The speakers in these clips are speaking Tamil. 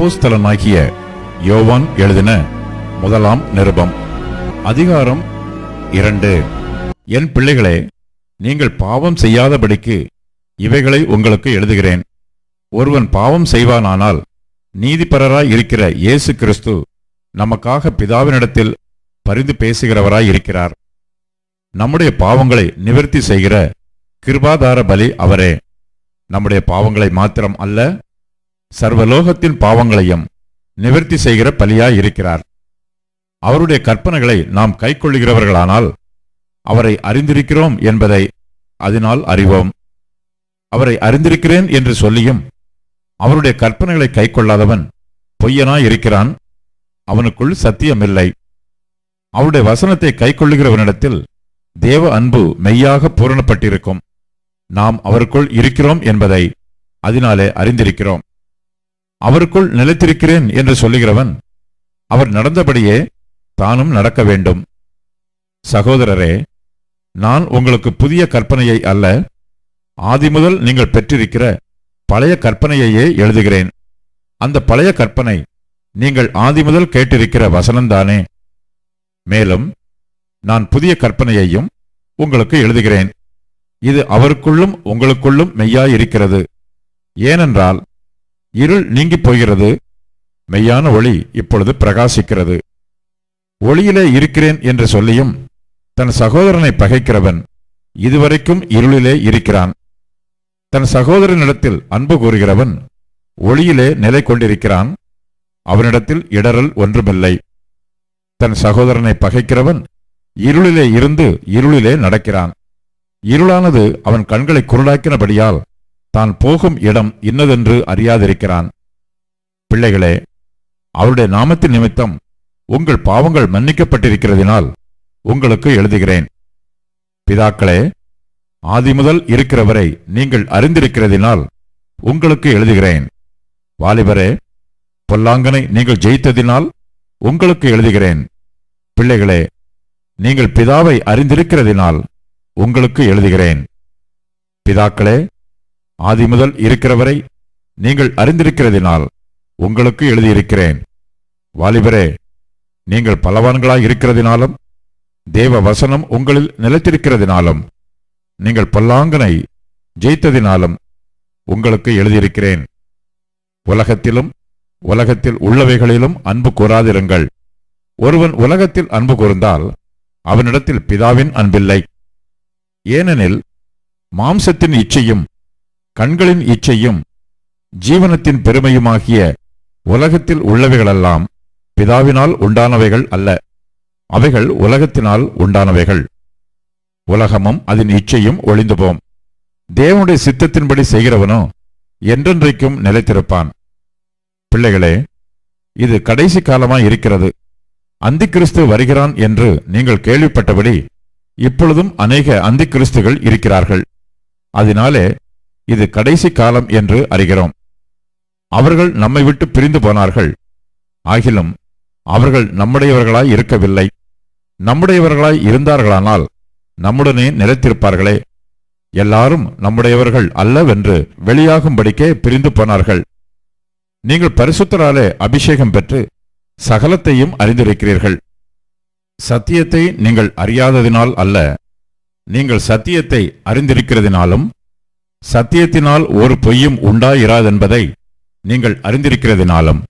அப்போஸ்தலனாகிய யோவான் எழுதின முதலாம் நிருபம். அதிகாரம் இரண்டு. என் பிள்ளைகளே நீங்கள் பாவம் செய்யாதபடிக்கு இவைகளை உங்களுக்கு எழுதுகிறேன். ஒருவன் பாவம் செய்வானானால் நீதிபரராய் இருக்கிற இயேசு கிறிஸ்து நமக்காக பிதாவினிடத்தில் பரிந்து பேசுகிறவராய் இருக்கிறார். நம்முடைய பாவங்களை நிவர்த்தி செய்கிற கிருபாதார பலி அவரே. நம்முடைய பாவங்களை மாத்திரம் அல்ல சர்வலோகத்தின் பாவங்களையும் நிவர்த்தி செய்கிற பலியாய் இருக்கிறார். அவருடைய கற்பனைகளை நாம் கைக்கொள்ளுகிறவர்களானால் அவரை அறிந்திருக்கிறோம் என்பதை அதனால் அறிவோம். அவரை அறிந்திருக்கிறேன் என்று சொல்லியும் அவருடைய கற்பனைகளை கைக்கொள்ளாதவன் பொய்யனாய் இருக்கிறான். அவனுக்குள் சத்தியமில்லை. அவருடைய வசனத்தை கைக்கொள்ளுகிறவனிடத்தில் தேவ அன்பு மெய்யாக பூரணப்பட்டிருக்கும். நாம் அவருக்குள் இருக்கிறோம் என்பதை அதனாலே அறிந்திருக்கிறோம். அவருக்குள் நிலைத்திருக்கிறேன் என்று சொல்லுகிறவன் அவர் நடந்தபடியே தானும் நடக்க வேண்டும். சகோதரரே நான் உங்களுக்கு புதிய கற்பனையை அல்ல ஆதிமுதல் நீங்கள் பெற்றிருக்கிற பழைய கற்பனையையே எழுதுகிறேன். அந்த பழைய கற்பனை நீங்கள் ஆதிமுதல் கேட்டிருக்கிற வசனம்தானே. மேலும் நான் புதிய கற்பனையையும் உங்களுக்கு எழுதுகிறேன். இது அவருக்குள்ளும் உங்களுக்குள்ளும் மெய்யாயிருக்கிறது. ஏனென்றால் இருள் நீங்கிப் போகிறது மெய்யான ஒளி இப்பொழுது பிரகாசிக்கிறது. ஒளியிலே இருக்கிறேன் என்று சொல்லியும் தன் சகோதரனை பகைக்கிறவன் இதுவரைக்கும் இருளிலே இருக்கிறான். தன் சகோதரனிடத்தில் அன்பு கூறுகிறவன் ஒளியிலே நிலை கொண்டிருக்கிறான். அவனிடத்தில் இடரல் ஒன்றுமில்லை. தன் சகோதரனை பகைக்கிறவன் இருளிலே இருந்து இருளிலே நடக்கிறான். இருளானது அவன் கண்களை குருடாக்கினபடியால் தான் போகும் இடம் இன்னதென்று அறியாதிருக்கிறான். பிள்ளைகளே அவருடைய நாமத்தின் நிமித்தம் உங்கள் பாவங்கள் மன்னிக்கப்பட்டிருக்கிறதினால் உங்களுக்கு எழுதுகிறேன். பிதாக்களே ஆதி முதல் இருக்கிறவரை நீங்கள் அறிந்திருக்கிறதினால் உங்களுக்கு எழுதுகிறேன். வாலிபரே பொல்லாங்கனை நீங்கள் ஜெயித்ததினால் உங்களுக்கு எழுதுகிறேன். பிள்ளைகளே நீங்கள் பிதாவை அறிந்திருக்கிறதினால் உங்களுக்கு எழுதுகிறேன். பிதாக்களே ஆதி முதல் இருக்கிறவரை நீங்கள் அறிந்திருக்கிறதினால் உங்களுக்கு எழுதியிருக்கிறேன். வாலிபரே நீங்கள் பலவான்களாய் இருக்கிறதினாலும் தேவ வசனம் உங்களில் நிலைத்திருக்கிறதினாலும் நீங்கள் பல்லாங்கனை ஜெயித்ததினாலும் உங்களுக்கு எழுதியிருக்கிறேன். உலகத்திலும் உலகத்தில் உள்ளவைகளிலும் அன்பு கூறாதிருங்கள். ஒருவன் உலகத்தில் அன்பு கூர்ந்தால் அவனிடத்தில் பிதாவின் அன்பில்லை. ஏனெனில் மாம்சத்தின் இச்சையும் கண்களின் இச்சையும் ஜீவனத்தின் பெருமையுமாகிய உலகத்தில் உள்ளவைகளெல்லாம் பிதாவினால் உண்டானவைகள் அல்ல. அவைகள் உலகத்தினால் உண்டானவைகள். உலகமும் அதன் இச்சையும் ஒளிந்து போம் தேவனுடைய சித்தத்தின்படி செய்கிறவனோ என்றென்றைக்கும் நிலைத்திருப்பான். பிள்ளைகளே இது கடைசி காலமாய் இருக்கிறது. அந்திக்கிறிஸ்து வருகிறான் என்று நீங்கள் கேள்விப்பட்டபடி இப்பொழுதும் அநேக அந்திக்கிறிஸ்துகள் இருக்கிறார்கள். அதனாலே இது கடைசி காலம் என்று அறிகிறோம். அவர்கள் நம்மை விட்டு பிரிந்து போனார்கள். ஆகிலும் அவர்கள் நம்முடையவர்களாய் இருக்கவில்லை. நம்முடையவர்களாய் இருந்தார்களானால் நம்முடனே நிலைத்திருப்பார்களே. எல்லாரும் நம்முடையவர்கள் அல்லவென்று வெளியாகும்படிக்கே பிரிந்து போனார்கள். நீங்கள் பரிசுத்தராலே அபிஷேகம் பெற்று சகலத்தையும் அறிந்திருக்கிறீர்கள். சத்தியத்தை நீங்கள் அறியாததினால் அல்ல நீங்கள் சத்தியத்தை அறிந்திருக்கிறதினாலும் சத்தியத்தினால் ஒரு பொய்யும் உண்டாயிராதென்பதை நீங்கள் அறிந்திருக்கிறதினாலும்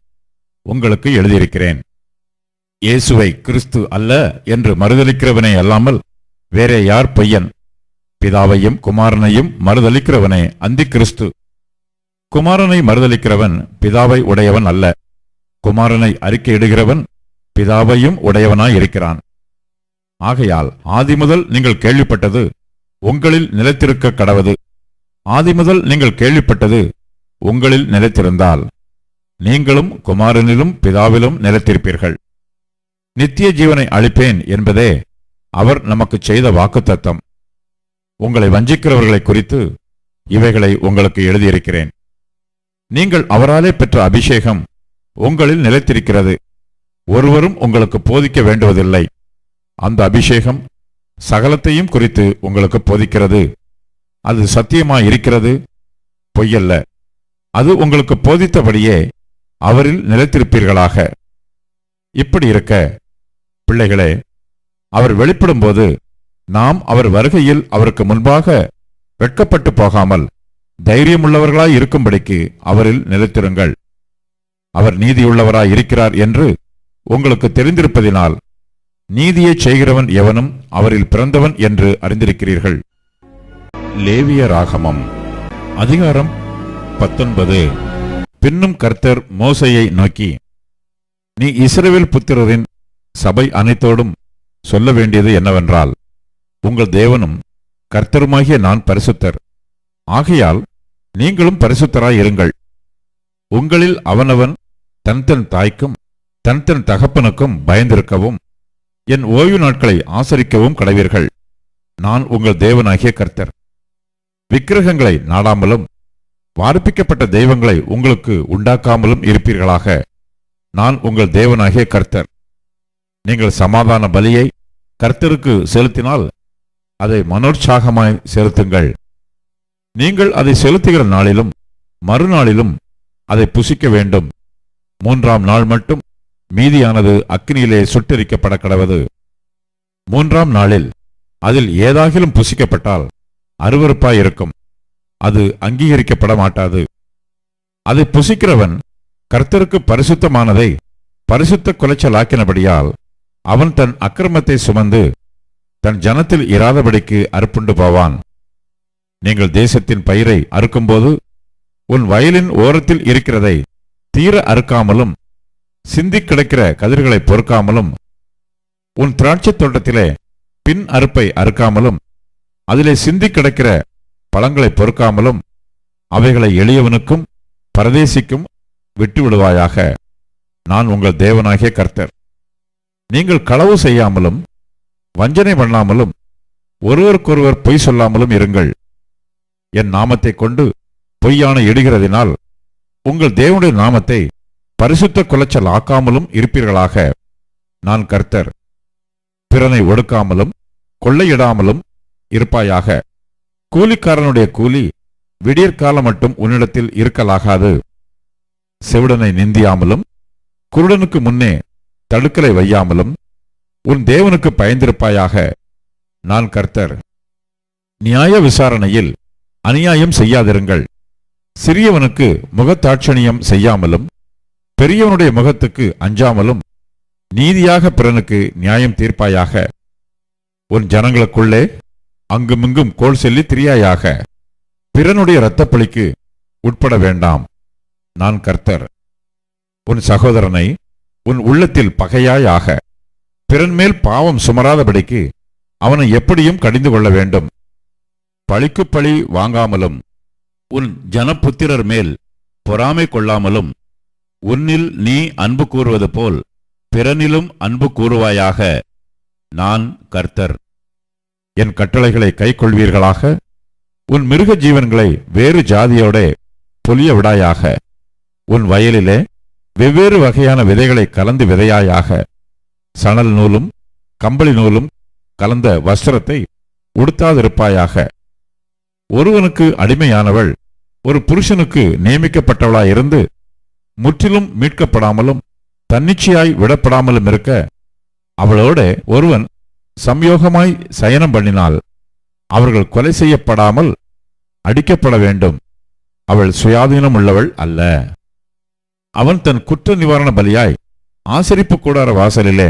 உங்களுக்கு எழுதியிருக்கிறேன். இயேசுவை கிறிஸ்து அல்ல என்று மறுதளிக்கிறவனே அல்லாமல் வேறே யார் பொய்யன் பிதாவையும் குமாரனையும் மறுதளிக்கிறவனே அந்தி கிறிஸ்து. குமாரனை மறுதளிக்கிறவன் பிதாவை உடையவன் அல்ல. குமாரனை அறிக்கையிடுகிறவன் பிதாவையும் உடையவனாய் இருக்கிறான். ஆகையால் ஆதிமுதல் நீங்கள் கேள்விப்பட்டது உங்களில் நிலைத்திருக்க கடவது. ஆதிமுதல் நீங்கள் கேள்விப்பட்டது உங்களில் நிலைத்திருந்தால் நீங்களும் குமாரனிலும் பிதாவிலும் நிலைத்திருப்பீர்கள். நித்திய ஜீவனை அளிப்பேன் என்பதே அவர் நமக்கு செய்த வாக்குத்தத்தம். உங்களை வஞ்சிக்கிறவர்களை குறித்து இவைகளை உங்களுக்கு எழுதியிருக்கிறேன். நீங்கள் அவராலே பெற்ற அபிஷேகம் உங்களில் நிலைத்திருக்கிறது. ஒருவரும் உங்களுக்கு போதிக்க வேண்டுவதில்லை. அந்த அபிஷேகம் சகலத்தையும் குறித்து உங்களுக்கு போதிக்கிறது. அது சத்தியமாய் இருக்கிறது? பொய்யல்ல. அது உங்களுக்கு போதித்தபடியே அவரில் நிலைத்திருப்பீர்களாக. இப்படி இருக்க பிள்ளைகளே அவர் வெளிப்படும்போது நாம் அவர் வருகையில் அவருக்கு முன்பாக வெட்கப்பட்டு போகாமல் தைரியமுள்ளவர்களாய் இருக்கும்படிக்கு அவரில் நிலைத்திருங்கள். அவர் நீதியுள்ளவராய் இருக்கிறார் என்று உங்களுக்கு தெரிந்திருப்பதினால் நீதியைச் செய்கிறவன் எவனும் அவரில் பிறந்தவன் என்று அறிந்திருக்கிறீர்கள். லேவிய ராகமம். அதிகாரம் பத்தொன்பது. பின்னும் கர்த்தர் மோசையை நோக்கி நீ இஸ்ரேவேல் புத்திரரின் சபை அனைத்தோடும் சொல்ல வேண்டியது என்னவென்றால் உங்கள் தேவனும் கர்த்தருமாகிய நான் பரிசுத்தர். ஆகையால் நீங்களும் பரிசுத்தராய் இருங்கள். உங்களில் அவனவன் தன் தன் தாய்க்கும் தன் தன் தகப்பனுக்கும் பயந்திருக்கவும் என் ஓய்வு நாட்களை ஆசரிக்கவும் கடவீர்கள். நான் உங்கள் தேவனாகிய கர்த்தர். விக்கிரகங்களை நாடாமலும் வார்ப்பிக்கப்பட்ட தெய்வங்களை உங்களுக்கு உண்டாக்காமலும் இருப்பீர்களாக. நான் உங்கள் தேவனாகிய கர்த்தர். நீங்கள் சமாதான பலியை கர்த்தருக்கு செலுத்தினால் அதை மனோற்சாகமாய் செலுத்துங்கள். நீங்கள் அதை செலுத்துகிற நாளிலும் மறுநாளிலும் அதை புசிக்க வேண்டும். மூன்றாம் நாள் மட்டும் மீதியானது அக்னியிலே சுட்டெரிக்கப்பட கடவது மூன்றாம் நாளில் அதில் ஏதாகிலும் புசிக்கப்பட்டால் அருவருப்பாயிருக்கும். அது அங்கீகரிக்கப்பட மாட்டாது அதை புசிக்கிறவன் கர்த்தருக்கு பரிசுத்தமானதை பரிசுத்த குலைச்சலாக்கினபடியால் அவன் தன் அக்கிரமத்தை சுமந்து தன் ஜனத்தில் இராதபடிக்கு அறுப்புண்டு போவான். நீங்கள் தேசத்தின் பயிரை அறுக்கும்போது உன் வயலின் ஓரத்தில் இருக்கிறதை தீர அறுக்காமலும் சிந்திக் கிடக்கிற கதிர்களை பொறுக்காமலும் உன் திராட்சைத் தோட்டத்திலே பின் அறுப்பை அறுக்காமலும் அதிலே சிந்திக் கிடக்கிற பழங்களை பொறுக்காமலும் அவைகளை எளியவனுக்கும் பரதேசிக்கும் விட்டு விடுவாயாக. நான் உங்கள் தேவனாகிய கர்த்தர். நீங்கள் களவு செய்யாமலும் வஞ்சனை பண்ணாமலும் ஒருவருக்கொருவர் பொய் சொல்லாமலும் இருங்கள். என் நாமத்தை கொண்டு பொய்யான எடுகிறதினால் உங்கள் தேவனுடைய நாமத்தை பரிசுத்த குலைச்சல் ஆக்காமலும் இருப்பீர்களாக. நான் கர்த்தர். பிறனை ஒடுக்காமலும் கொள்ளையிடாமலும் இருப்பாயாக. கூலிக்காரனுடைய கூலி விடியற்காலம் மட்டும் உன்னிடத்தில் இருக்கலாகாது. செவிடனை நிந்தியாமலும் குருடனுக்கு முன்னே தடுக்கலை வையாமலும் உன் தேவனுக்கு பயந்திருப்பாயாக நான் கர்த்தர். நியாய விசாரணையில் அநியாயம் செய்யாதிருங்கள். சிறியவனுக்கு முகத்தாட்சணியம் செய்யாமலும் பெரியவனுடைய முகத்துக்கு அஞ்சாமலும் நீதியாக பிறனுக்கு நியாயம் தீர்ப்பாயாக. உன் ஜனங்களுக்குள்ளே அங்குமிங்கும் கோல் செல்லி திரியாயாக. பிறனுடைய இரத்தப்பழிக்கு உட்பட வேண்டாம். நான் கர்த்தர். உன் சகோதரனை உன் உள்ளத்தில் பகையாயாக. பிறன் மேல் பாவம் சுமராதபடிக்கு அவனை எப்படியும் கடிந்து கொள்ள வேண்டும். பழிக்கு பழி வாங்காமலும் உன் ஜனப்புத்திரர் மேல் பொறாமை கொள்ளாமலும் உன்னில் நீ அன்பு கூறுவது போல் பிறனிலும் அன்பு கூறுவாயாக. நான் கர்த்தர். என் கட்டளைகளை கைக்கொள்வீர்களாக? உன் மிருக ஜீவன்களை வேறு ஜாதியோட பொலிய விடாயாக? உன் வயலிலே வெவ்வேறு வகையான விதைகளை கலந்து விதையாயாக? சணல் நூலும் கம்பளி நூலும் கலந்த வஸ்திரத்தை உடுத்தாதிருப்பாயாக? ஒருவனுக்கு அடிமையானவள் ஒரு புருஷனுக்கு நியமிக்கப்பட்டவளாயிருந்து முற்றிலும் மீட்கப்படாமலும் தன்னிச்சையாய் விடப்படாமலும் இருக்க அவளோட ஒருவன் சம்யோகமாய் சயனம் பண்ணினால் அவர்கள் கொலை செய்யப்படாமல் அடிக்கப்பட வேண்டும். அவள் சுயாதீனம் உள்ளவள் அல்ல. அவன் தன் குற்ற நிவாரண பலியாய் ஆசரிப்பு கூடார வாசலிலே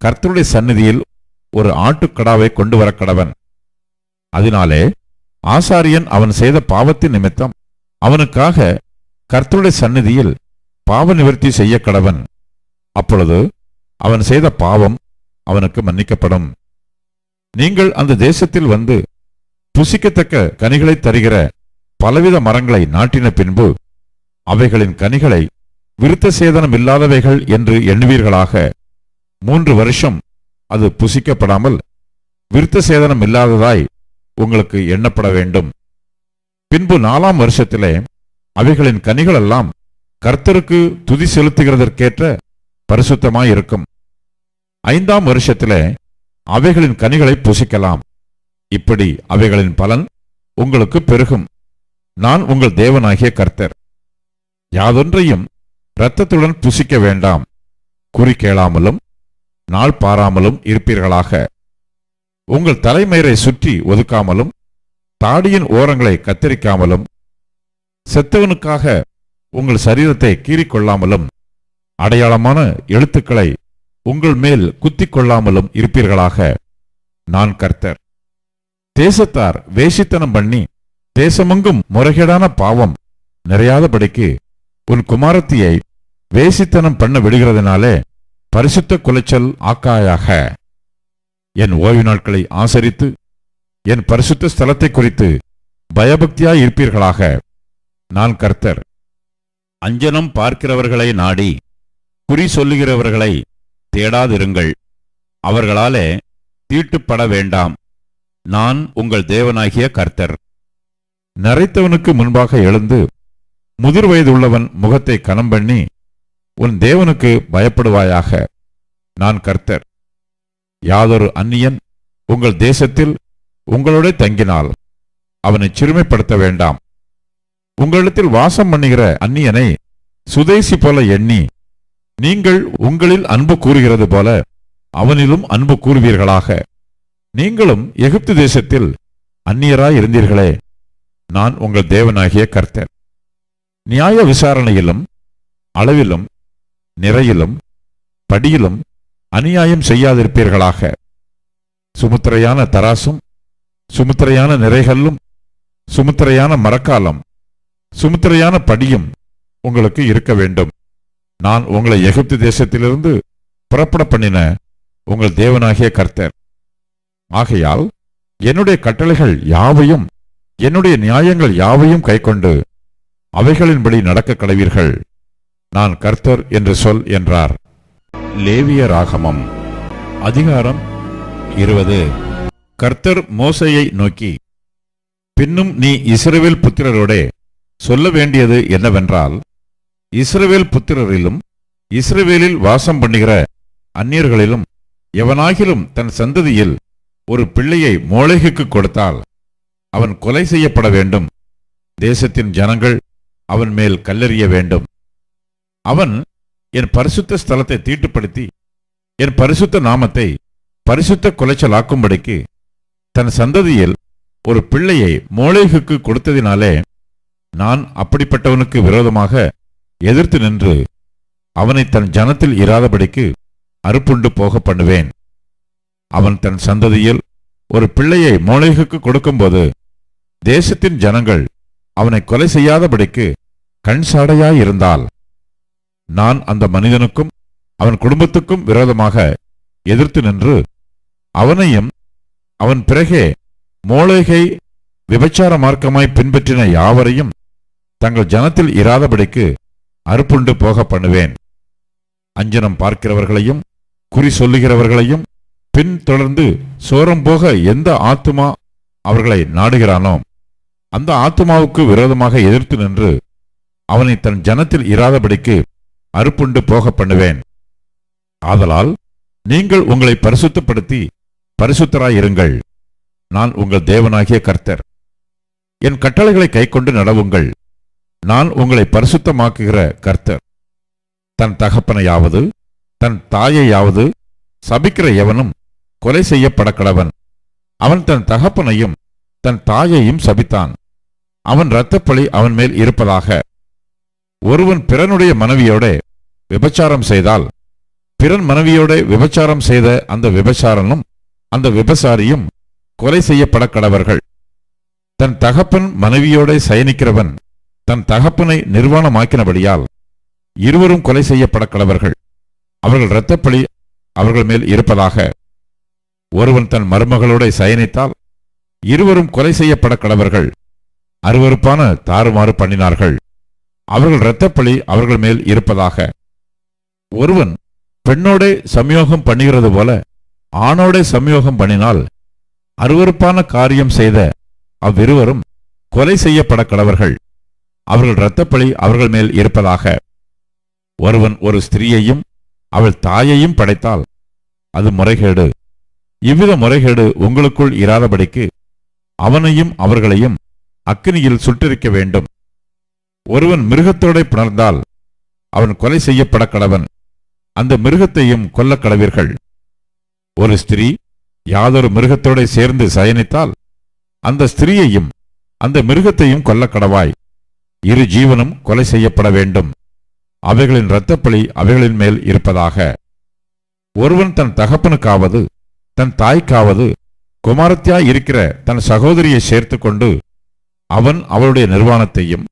கர்த்தருடைய சந்நிதியில் ஒரு ஆட்டுக்கடாவை கொண்டு வர கடவன். அதனாலே ஆசாரியன் அவன் செய்த பாவத்தின் நிமித்தம் அவனுக்காக கர்த்தருடைய சந்நிதியில் பாவ நிவர்த்தி செய்ய கடவன். அப்பொழுது அவன் செய்த பாவம் அவனுக்கு மன்னிக்கப்படும். நீங்கள் அந்த தேசத்தில் வந்து புசிக்கத்தக்க கனிகளை தருகிற பலவித மரங்களை நாட்டின பின்பு அவைகளின் கனிகளை விருத்த சேதனம் இல்லாதவைகள் என்று எண்ணுவீர்களாக. மூன்று வருஷம் அது புசிக்கப்படாமல் விருத்த சேதனம் இல்லாததாய் உங்களுக்கு எண்ணப்பட வேண்டும். பின்பு நாலாம் வருஷத்திலே அவைகளின் கனிகளெல்லாம் கர்த்தருக்கு துதி செலுத்துகிறதற்கேற்ற பரிசுத்தமாயிருக்கும். ஐந்தாம் வருஷத்திலே அவைகளின் கனிகளை புசிக்கலாம். இப்படி அவைகளின் பலன் உங்களுக்கு பெருகும். நான் உங்கள் தேவனாகிய கர்த்தர். யாதொன்றையும் இரத்தத்துடன் புசிக்க வேண்டாம். குறி கேளாமலும் நாள் பாராமலும் இருப்பீர்களாக. உங்கள் தலைமயிரை சுற்றி ஒதுக்காமலும் தாடியின் ஓரங்களை கத்தரிக்காமலும் செத்தவனுக்காக உங்கள் சரீரத்தை கீறிக்கொள்ளாமலும் அடையாளமான எழுத்துக்களை உங்கள் மேல் குத்திக் கொள்ளாமலும் இருப்பீர்களாக. நான் கர்த்தர். தேசத்தார் வேஷித்தனம் பண்ணி தேசமெங்கும் முறைகேடான பாவம் நிறையாதபடிக்கு உன் குமாரத்தியை வேசித்தனம் பண்ண விடுகிறதுனாலே பரிசுத்த குலைச்சல் ஆக்காயாக. என் ஓய்வு நாட்களை ஆசரித்து என் பரிசுத்த ஸ்தலத்தை குறித்து பயபக்தியாய் இருப்பீர்களாக. நான் கர்த்தர். அஞ்சனம் பார்க்கிறவர்களை நாடி குறி சொல்லுகிறவர்களை தேடாதிருங்கள். அவர்களாலே தீட்டுப்பட வேண்டாம். நான் உங்கள் தேவனாகிய கர்த்தர். நரைத்தவனுக்கு முன்பாக எழுந்து முதிர் வயதுள்ளவன் முகத்தை கனம் பண்ணி உன் தேவனுக்கு பயப்படுவாயாக. நான் கர்த்தர். யாதொரு அந்நியன் உங்கள் தேசத்தில் உங்களோட தங்கினால் அவனை சிறுமைப்படுத்த வேண்டாம். உங்களிடத்தில் வாசம் பண்ணுகிற அந்நியனை சுதேசி போல எண்ணி நீங்கள் உங்களில் அன்பு கூறுகிறது போல அவனிலும் அன்பு கூறுவீர்களாக. நீங்களும் எகிப்து தேசத்தில் அந்நியராய் இருந்தீர்களே நான் உங்கள் தேவனாகிய கர்த்தர். நியாய விசாரணையிலும் அளவிலும் நிறையிலும் படியிலும் அநியாயம் செய்யாதிருப்பீர்களாக. சுமுத்திரையான தராசும் சுமுத்திரையான நிறைகல்லும் சுமுத்திரையான மரக்காலம் சுமுத்திரையான படியும் உங்களுக்கு இருக்க வேண்டும். நான் உங்களை எகிப்து தேசத்திலிருந்து புறப்பட பண்ணின உங்கள் தேவனாகிய கர்த்தர். ஆகையால் என்னுடைய கட்டளைகள் யாவையும் என்னுடைய நியாயங்கள் யாவையும் கைக்கொண்டு அவைகளின்படி நடக்க கடவீர்கள். நான் கர்த்தர் என்று சொல் என்றார். லேவிய ராகமம் அதிகாரம் இருபது. கர்த்தர் மோசையை நோக்கி பின்னும் நீ இஸ்ரேவேல் புத்திரரோடே சொல்ல வேண்டியது என்னவென்றால் இஸ்ரவேல் புத்திரரிலும் இஸ்ரவேலில் வாசம் பண்ணுகிற அந்நியர்களிலும் எவனாகிலும் தன் சந்ததியில் ஒரு பிள்ளையை மோளேகுக்கு கொடுத்தால் அவன் கொலை செய்யப்பட வேண்டும். தேசத்தின் ஜனங்கள் அவன் மேல் கல்லெறிய வேண்டும். அவன் என் பரிசுத்த ஸ்தலத்தை தீட்டுப்படுத்தி என் பரிசுத்த நாமத்தை பரிசுத்த குலைச்சலாக்கும்படிக்கு தன் சந்ததியில் ஒரு பிள்ளையை மோளேகுக்கு கொடுத்ததினாலே நான் அப்படிப்பட்டவனுக்கு விரோதமாக எதிர்த்து நின்று அவனை தன் ஜனத்தில் இராதபடிக்கு அறுப்புண்டு போக பண்ணுவேன். அவன் தன் சந்ததியில் ஒரு பிள்ளையை மோளேகுக்கு கொடுக்கும்போது தேசத்தின் ஜனங்கள் அவனை கொலை செய்யாதபடிக்கு கண் சாடையாயிருந்தால் நான் அந்த மனிதனுக்கும் அவன் குடும்பத்துக்கும் விரோதமாக எதிர்த்து நின்று அவனையும் அவன் பிறகே மோளேகை விபச்சார மார்க்கமாய் பின்பற்றின யாவரையும் தங்கள் ஜனத்தில் இராதபடிக்கு அறுப்புண்டு போக பண்ணுவேன். அஞ்சனம் பார்க்கிறவர்களையும் குறி சொல்லுகிறவர்களையும் பின் தொடர்ந்து சோரம் போக எந்த ஆத்துமா அவர்களை நாடுகிறானோ அந்த ஆத்துமாவுக்கு விரோதமாக எதிர்த்து நின்று அவனை தன் ஜனத்தில் இராதபடிக்கு அறுப்புண்டு போக பண்ணுவேன். ஆதலால் நீங்கள் உங்களை பரிசுத்தப்படுத்தி பரிசுத்தராயிருங்கள். நான் உங்கள் தேவனாகிய கர்த்தர். என் கட்டளைகளை கைக்கொண்டு நடவுங்கள். நான் உங்களை பரிசுத்தமாக்குகிற கர்த்தர். தன் தகப்பனையாவது தன் தாயையாவது சபிக்கிற எவனும் கொலை செய்யப்பட கடவன் அவன் தன் தகப்பனையும் தன் தாயையும் சபித்தான். அவன் இரத்தப்பழி அவன் மேல் இருப்பதாக. ஒருவன் பிறனுடைய மனைவியோட விபச்சாரம் செய்தால் பிறன் மனைவியோட விபச்சாரம் செய்த அந்த விபச்சாரனும் அந்த விபசாரியும் கொலை செய்யப்பட கடவர்கள் தன் தகப்பன் மனைவியோட சயனிக்கிறவன் தன் தகப்பனை நிர்வாணமாக்கினபடியால் இருவரும் கொலை செய்யப்பட கடவர்கள் அவர்கள் இரத்தப்பழி அவர்கள் மேல் இருப்பதாக ஒருவன் தன் மருமகளோட சயனித்தால் இருவரும் கொலை செய்யப்பட கடவர்கள் அருவருப்பான தாறுமாறு பண்ணினார்கள். அவர்கள் இரத்தப்பழி அவர்கள் மேல் இருப்பதாக ஒருவன் பெண்ணோடே சம்யோகம் பண்ணுகிறது போல ஆணோடே சம்யோகம் பண்ணினால் அருவருப்பான காரியம் செய்த அவ்விருவரும் கொலை செய்யப்பட கடவர்கள் அவர்கள் இரத்தப்பழி அவர்கள் மேல் இருப்பதாக. ஒருவன் ஒரு ஸ்திரீயையும் அவள் தாயையும் படைத்தால் அது முறைகேடு. இவ்வித முறைகேடு உங்களுக்குள் இராதபடிக்கு அவனையும் அவர்களையும் அக்னியில் சுட்டிருக்க வேண்டும். ஒருவன் மிருகத்தோட புணர்ந்தால் அவன் கொலை செய்யப்பட கடவன் அந்த மிருகத்தையும் கொல்ல கடவீர்கள் ஒரு ஸ்திரீ யாதொரு மிருகத்தோட சேர்ந்து சயனித்தால் அந்த ஸ்திரீயையும் அந்த மிருகத்தையும் கொல்ல கடவாய் இரு ஜீவனும் கொலை செய்யப்பட வேண்டும். அவைகளின் இரத்தப்பழி அவைகளின் மேல் இருப்பதாக. ஒருவன் தன் தகப்பனுக்காவது தன் தாய்க்காவது குமாரத்தியாய் இருக்கிற தன் சகோதரியை சேர்த்து கொண்டு அவன் அவளுடைய நிர்வாணத்தையும்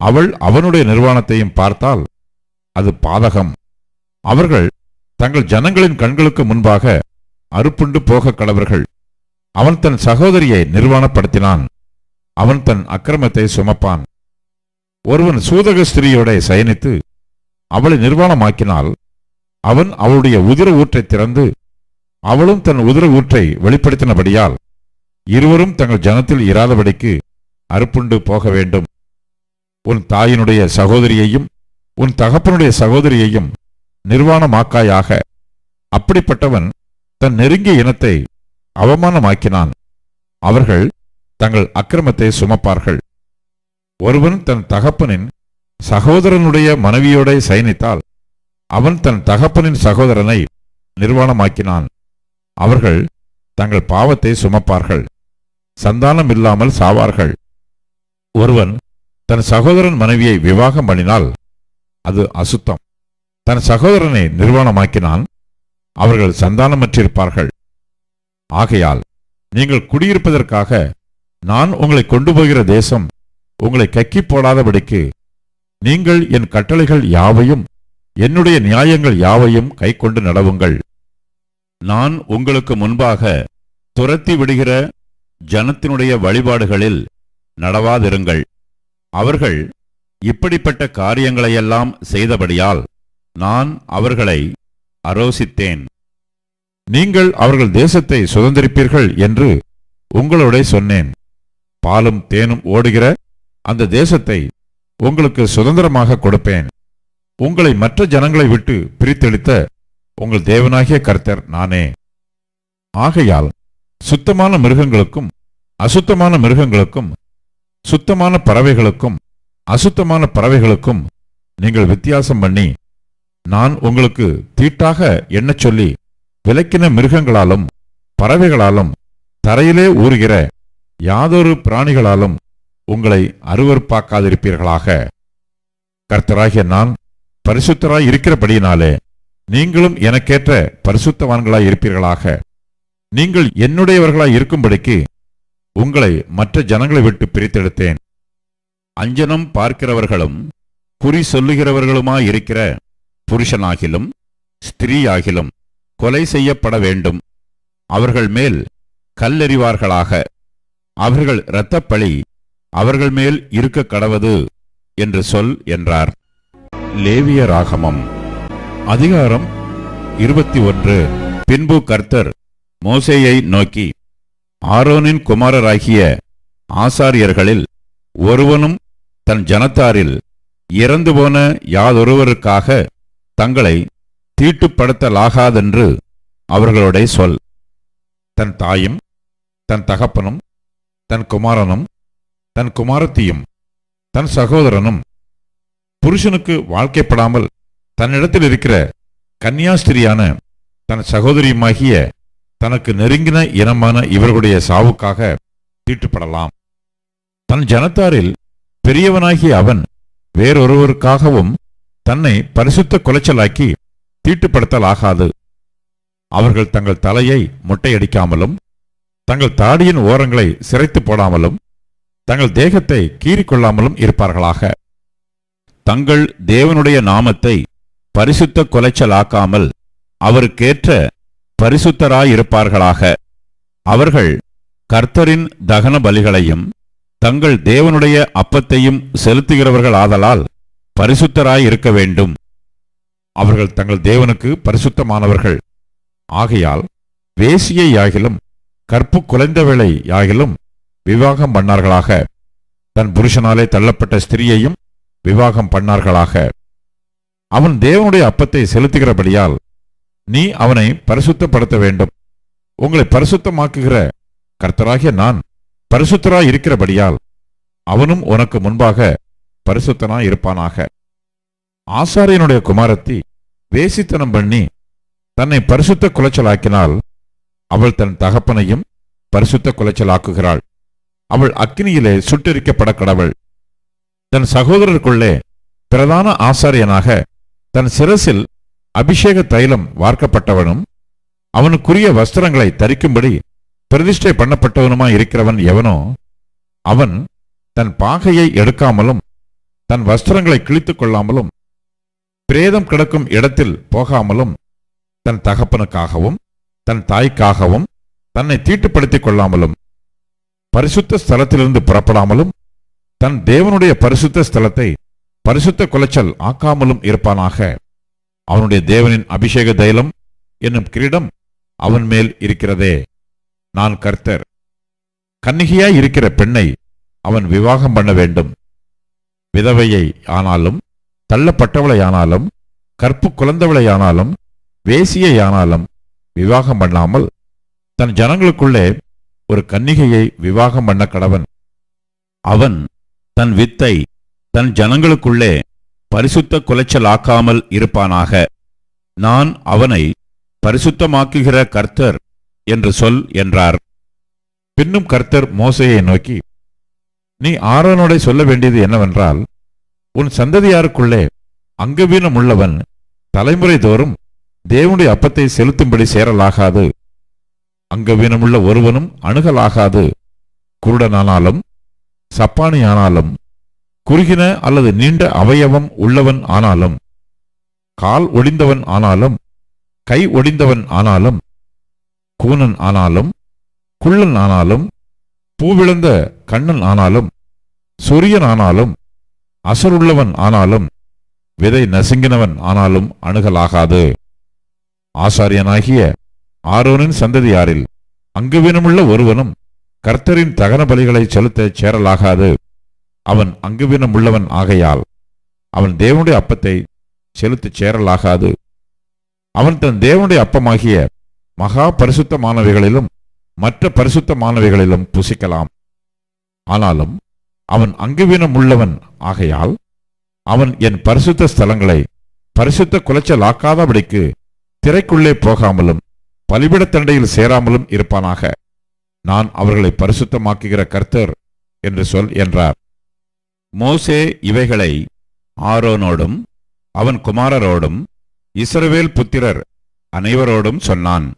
அவள் அவனுடைய நிர்வாணத்தையும் பார்த்தால் அது பாதகம். அவர்கள் தங்கள் ஜனங்களின் கண்களுக்கு முன்பாக அறுப்புண்டு போக கடவர்கள். அவன் தன் சகோதரியை நிர்வாணப்படுத்தினான். அவன் தன் அக்கிரமத்தை சுமப்பான். ஒருவன் சூதக ஸ்திரீயோட சயனித்து அவளை நிர்வாணமாக்கினால் அவன் அவளுடைய உதிர ஊற்றை திறந்து அவளும் தன் உதிர ஊற்றை வெளிப்படுத்தினபடியால் இருவரும் தங்கள் ஜனத்தில் இராதபடிக்கு அறுப்புண்டு போக வேண்டும். உன் தாயினுடைய சகோதரியையும் உன் தகப்பனுடைய சகோதரியையும் நிர்வாணமாக்காயாக அப்படிப்பட்டவன் தன் நெருங்கிய இனத்தை அவமானமாக்கினான். அவர்கள் தங்கள் அக்கிரமத்தை சுமப்பார்கள். ஒருவன் தன் தகப்பனின் சகோதரனுடைய மனைவியோட சயனித்தால் அவன் தன் தகப்பனின் சகோதரனை நிர்வாணமாக்கினான். அவர்கள் தங்கள் பாவத்தை சுமப்பார்கள். சந்தானம் இல்லாமல் சாவார்கள். ஒருவன் தன் சகோதரன் மனைவியை விவாகம் பண்ணினால் அது அசுத்தம். தன் சகோதரனை நிர்வாணமாக்கினான் அவர்கள் சந்தானமற்றிருப்பார்கள். ஆகையால் நீங்கள் குடியிருப்பதற்காக நான் உங்களை கொண்டு போகிற தேசம் உங்களை கக்கி போடாதபடிக்கு நீங்கள் என் கட்டளைகள் யாவையும் என்னுடைய நியாயங்கள் யாவையும் கைக்கொண்டு நடவுங்கள். நான் உங்களுக்கு முன்பாக துரத்தி விடுகிற ஜனத்தினுடைய வழிபாடுகளில் நடவாதிருங்கள். அவர்கள் இப்படிப்பட்ட காரியங்களையெல்லாம் செய்தபடியால் நான் அவர்களை அரோசித்தேன். நீங்கள் அவர்கள் தேசத்தை சுதந்திரிப்பீர்கள் என்று உங்களோட சொன்னேன். பாலும் தேனும் ஓடுகிற அந்த தேசத்தை உங்களுக்கு சுதந்திரமாக கொடுப்பேன். உங்களை மற்ற ஜனங்களை விட்டு பிரித்தெடுத்த உங்கள் தேவனாகிய கர்த்தர் நானே. ஆகையால் சுத்தமான மிருகங்களுக்கும் அசுத்தமான மிருகங்களுக்கும் சுத்தமான பறவைகளுக்கும் அசுத்தமான பறவைகளுக்கும் நீங்கள் வித்தியாசம் பண்ணி நான் உங்களுக்கு தீட்டாக என்ன சொல்லி விலக்கின மிருகங்களாலும் பறவைகளாலும் தரையிலே ஊறுகிற யாதொரு பிராணிகளாலும் உங்களை அருவறுப்பாக்காதிருப்பீர்களாக கர்த்தராகிய நான் பரிசுத்தராய் இருக்கிறபடியினாலே நீங்களும் எனக்கேற்ற பரிசுத்தவான்களாய் இருப்பீர்களாக. நீங்கள் என்னுடையவர்களாய் இருக்கும்படிக்கு உங்களை மற்ற ஜனங்களை விட்டு பிரித்தெடுத்தேன். அஞ்சனம் பார்க்கிறவர்களும் குறி சொல்லுகிறவர்களுமாயிருக்கிற புருஷனாகிலும் ஸ்திரீயாகிலும் கொலை செய்யப்பட வேண்டும். அவர்கள் மேல் கல்லெறிவார்களாக. அவர்கள் இரத்தப்பழி அவர்கள் மேல் இருக்க கடவது என்று சொல் என்றார். லேவிய ராகமம் அதிகாரம் இருபத்தி ஒன்று. பின்பு கர்த்தர் மோசேயை நோக்கி ஆரோனின் குமாரராகிய ஆசாரியர்களில் ஒருவனும் தன் ஜனத்தாரில் இறந்து போன யாதொருவருக்காக தங்களை தீட்டுப்படுத்தலாகாதென்று அவர்களுடைய சொல். தன் தாயும் தன் தகப்பனும் தன் குமாரனும் தன் குமாரத்தியும் தன் சகோதரனும் புருஷனுக்கு வாழ்க்கைப்படாமல் தன்னிடத்தில் இருக்கிற கன்னியாஸ்திரியான தன் சகோதரியுமாகிய தனக்கு நெருங்கின இனமான இவர்களுடைய சாவுக்காக தீட்டுப்படலாம். தன் ஜனத்தாரில் பெரியவனாகிய அவன் வேறொருவருக்காகவும் தன்னை பரிசுத்த குலைச்சலாக்கி தீட்டுப்படுத்தலாகாது. அவர்கள் தங்கள் தலையை முட்டையடிக்காமலும் தங்கள் தாடியின் ஓரங்களை சிரைத்து போடாமலும் தங்கள் தேகத்தை கீறிக்கொள்ளாமலும் இருப்பார்களாக. தங்கள் தேவனுடைய நாமத்தை பரிசுத்த குலைச்சலாக்காமல் அவருக்கேற்ற பரிசுத்தராயிருப்பார்களாக. அவர்கள் கர்த்தரின் தகன பலிகளையும் தங்கள் தேவனுடைய அப்பத்தையும் செலுத்துகிறவர்கள் ஆதலால் பரிசுத்தராயிருக்க வேண்டும் அவர்கள் தங்கள் தேவனுக்கு பரிசுத்தமானவர்கள். ஆகையால் வேசியை யாகிலும் கற்பு குலைந்தவளை யாகிலும் விவாகம் பண்ணார்களாக. தன் புருஷனாலே தள்ளப்பட்ட ஸ்திரியையும் விவாகம் பண்ணார்களாக. அவன் தேவனுடைய அப்பத்தை செலுத்துகிறபடியால் நீ அவனை பரிசுத்தப்படுத்த வேண்டும். உங்களை பரிசுத்தமாக்குகிற கர்த்தராகிய நான் பரிசுத்தராய் இருக்கிறபடியால் அவனும் உனக்கு முன்பாக பரிசுத்தனாய் இருப்பானாக. ஆசாரியனுடைய குமாரத்தி வேசித்தனம் பண்ணி தன்னை பரிசுத்த குலைச்சலாக்கினால் அவள் தன் தகப்பனையும் பரிசுத்த குலைச்சலாக்குகிறாள். அவள் அக்னியிலே சுட்டெரிக்கப்பட கடவள். தன் சகோதரருக்குள்ளே பிரதான ஆசாரியனாக தன் சிரசில் அபிஷேக தைலம் வார்க்கப்பட்டவனும் அவனுக்குரிய வஸ்திரங்களை தரிக்கும்படி பிரதிஷ்டை பண்ணப்பட்டவனுமாய் இருக்கிறவன் எவனோ அவன் தன் பாகையை எடுக்காமலும் தன் வஸ்திரங்களை கிழித்துக் கொள்ளாமலும் பிரேதம் கிடக்கும் இடத்தில் போகாமலும் தன் தகப்பனுக்காகவும் தன் தாய்க்காகவும் தன்னை தீட்டுப்படுத்திக் கொள்ளாமலும் பரிசுத்த ஸ்தலத்திலிருந்து புறப்படாமலும் தன் தேவனுடைய பரிசுத்த ஸ்தலத்தை பரிசுத்த குலைச்சல் ஆக்காமலும் இருப்பானாக. அவனுடைய தேவனின் அபிஷேக தைலம் என்னும் கிரீடம் அவன் மேல் இருக்கிறதே. நான் கர்த்தர். கன்னிகையாய் இருக்கிற பெண்ணை அவன் விவாகம் பண்ண வேண்டும். விதவையை ஆனாலும் தள்ளப்பட்டவளையானாலும் கற்பு குழந்தவளையானாலும் வேசியையானாலும் ஆனாலும் விவாகம் பண்ணாமல் தன் ஜனங்களுக்குள்ளே ஒரு கன்னிகையை விவாகம் பண்ண கடவன். அவன் தன் வித்தை தன் ஜனங்களுக்குள்ளே பரிசுத்த குலைச்சலாக்காமல் இருப்பானாக. நான் அவனை பரிசுத்தமாக்குகிற கர்த்தர் என்று சொல் என்றார். பின்னும் கர்த்தர் மோசையை நோக்கி நீ ஆரோனோட சொல்ல வேண்டியது என்னவென்றால் உன் சந்ததியாருக்குள்ளே அங்கவீனம் உள்ளவன் தலைமுறை தோறும் தேவனுடைய அப்பத்தை செலுத்தும்படி சேரலாகாது. அங்கவீனமுள்ள ஒருவனும் அணுகலாகாது. குருடனானாலும் சப்பானியானாலும் குறுகின அல்லது நீண்ட அவயவம் உள்ளவன் ஆனாலும் கால் ஒடிந்தவன் ஆனாலும் கை ஒடிந்தவன் ஆனாலும் கூனன் ஆனாலும் குள்ளன் ஆனாலும் பூவிழந்த கண்ணன் ஆனாலும் சொரியன் ஆனாலும் அசருள்ளவன் ஆனாலும் விதை நசுங்கினவன் ஆனாலும் அணுகலாகாது. ஆசாரியனாகிய ஆரோனின் சந்ததியாரில் அங்குவினமுள்ள ஒருவனும் கர்த்தரின் தகன பலிகளை செலுத்தச் சேரலாகாது. அவன் அங்குவினமுள்ளவன் ஆகையால் அவன் தேவனுடைய அப்பத்தை செலுத்தச் சேரலாகாது. அவன் தன் தேவனுடைய அப்பமாகிய மகா பரிசுத்தமானவைகளிலும் மற்ற பரிசுத்தமானவைகளிலும் புசிக்கலாம். ஆனாலும் அவன் அங்குவீனம் உள்ளவன் ஆகையால் அவன் என் பரிசுத்த ஸ்தலங்களை பரிசுத்த குலைச்சலாக்காதபடிக்கு திரைக்குள்ளே போகாமலும் பலிபிடத்தண்டையில் சேராமலும் இருப்பானாக. நான் அவர்களை பரிசுத்தமாக்குகிற கர்த்தர் என்று சொல் என்றார். மோசே இவைகளை ஆரோனோடும் அவன் குமாரரோடும் இஸ்ரவேல் புத்திரர் அனைவரோடும் சொன்னான்.